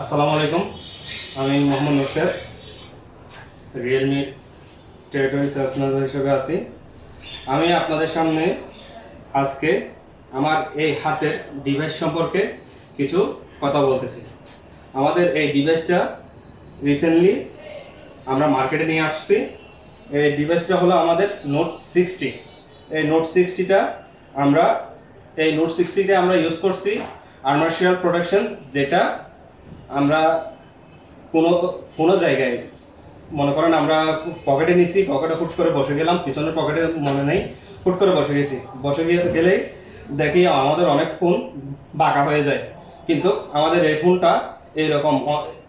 আসসালামু আলাইকুম। আমি Mohammad Nuser Realme territory sales manager হিসেবে আছি। আমি আপনাদের সামনে আজকে আমার এই হাতের ডিভাইস সম্পর্কে কিছু কথা বলতেছি। আমাদের এই ডিভাইসটা রিসেন্টলি আমরা মার্কেটে নিয়ে আসছি। এই ডিভাইসটা হলো আমাদের নোট সিক্সটি এই নোট সিক্সটিটা আমরা, এই নোট সিক্সটিটা আমরা ইউজ করছি আর্মার্শিয়াল প্রোডাকশন যেটা আমরা কোনো কোনো জায়গায়, মনে করেন আমরা পকেটে নিছি, পকেটে ফুট করে বসে গেলাম, পিছনের পকেটে মনে নেই ফুট করে বসে গেছি। বসে গেলেই দেখি আমাদের অনেক ফোন বাঁকা হয়ে যায়। কিন্তু আমাদের এই ফোনটা এইরকম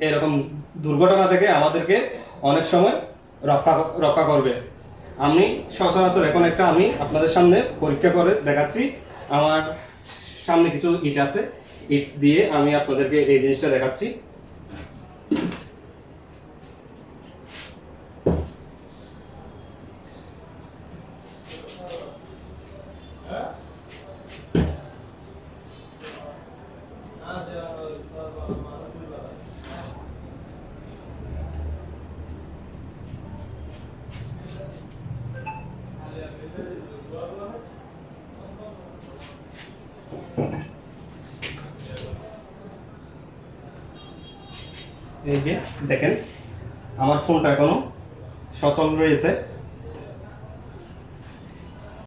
এরকম দুর্ঘটনা থেকে আমাদেরকে অনেক সময় রক্ষা রক্ষা করবে। আমি সচরাচর এখন একটা আমি আপনাদের সামনে পরীক্ষা করে দেখাচ্ছি। আমার সামনে কিছু ইট আছে। ইট দিয়ে আমি আপনাদেরকে এই জিনিসটা দেখাচ্ছি। এই যে দেখেন আমার ফোনটা এখনও সচল রয়েছে।